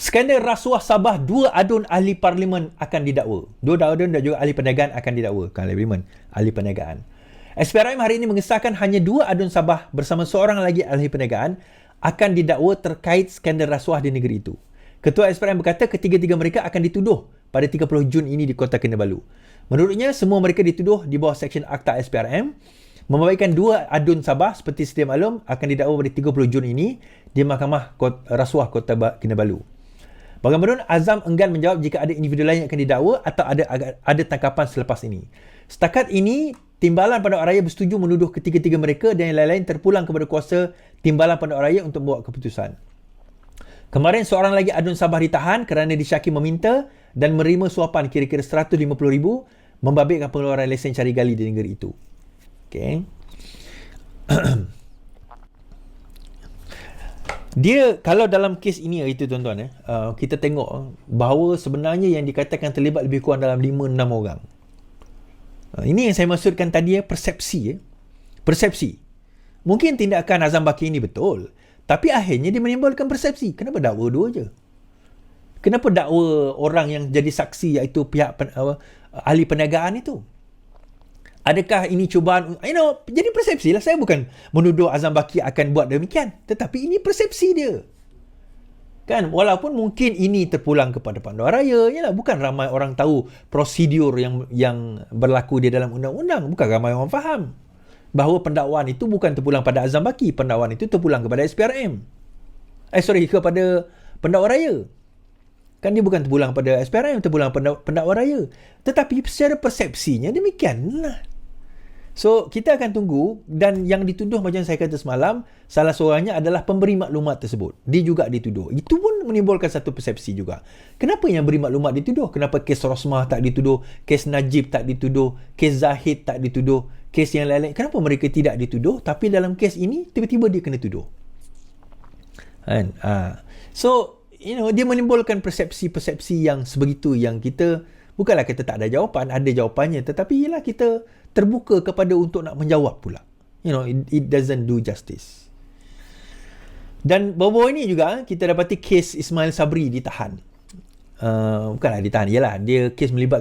Skandal rasuah Sabah, dua adun ahli parlimen akan didakwa. Dua adun dan juga ahli perniagaan akan didakwa. Bukan ahli parlimen, ahli perniagaan. SPRM hari ini mengesahkan hanya dua adun Sabah bersama seorang lagi ahli perniagaan akan didakwa terkait skandal rasuah di negeri itu. Ketua SPRM berkata ketiga-tiga mereka akan dituduh pada 30 Jun ini di Kota Kinabalu. Menurutnya, semua mereka dituduh di bawah Seksyen Akta SPRM membabitkan dua adun Sabah seperti sedia maklum akan didakwa pada 30 Jun ini di Mahkamah Rasuah Kota Kinabalu. Bagaimanapun Azam enggan menjawab jika ada individu lain yang akan didakwa atau ada ada tangkapan selepas ini. Setakat ini, Timbalan Pendakwa Raya bersetuju menuduh ketiga-tiga mereka dan yang lain-lain terpulang kepada kuasa Timbalan Pendakwa Raya untuk membuat keputusan. Kemarin seorang lagi adun Sabah ditahan kerana disyaki meminta dan menerima suapan kira-kira RM150,000 membabitkan pengeluaran lesen cari gali di negeri itu. Okay. Dia kalau dalam kes ini itu tuan-tuan eh uh, kita tengok bahawa sebenarnya yang dikatakan terlibat lebih kurang dalam 5 6 orang. Uh, ini yang saya maksudkan tadi ya persepsi ya. Persepsi. Mungkin tindakan Azam Baki ini betul, tapi akhirnya dia menimbulkan persepsi. Kenapa dakwa dua je? Kenapa dakwa orang yang jadi saksi iaitu pihak pen, uh, ahli perniagaan itu? Adakah ini cubaan you know jadi persepsi lah. Saya bukan menuduh Azam Baki akan buat demikian. Tetapi ini persepsi dia. Kan? Walaupun mungkin ini terpulang kepada Panduan Raya yalah bukan ramai orang tahu prosedur yang yang berlaku di dalam undang-undang. Bukan ramai orang faham. Bahawa pendakwaan itu bukan terpulang pada Azam Baki pendakwaan itu terpulang kepada SPRM eh sorry kepada Pendakwa Raya. Kan dia bukan terpulang pada SPRM terpulang pada Pendakwa Raya. Tetapi secara persepsinya demikianlah So, kita akan tunggu dan yang dituduh macam saya kata semalam, salah seorangnya adalah pemberi maklumat tersebut. Dia juga dituduh. Itu pun menimbulkan satu persepsi juga. Kenapa yang beri maklumat dituduh? Kenapa kes Rosmah tak dituduh? Kes Najib tak dituduh? Kes Zahid tak dituduh? Kes yang lain-lain. Kenapa mereka tidak dituduh? Tapi dalam kes ini, tiba-tiba dia kena tuduh. Kan? Ha. So, you know, dia menimbulkan persepsi-persepsi yang sebegitu yang kita, bukanlah kita tak ada jawapan, ada jawapannya. Tetapi ialah kita terbuka kepada untuk nak menjawab pula. You know, it, it doesn't do justice. Dan bawa ini juga kita dapati kes Ismail Sabri ditahan. Uh, bukanlah ditahan, ialah dia kes melibatkan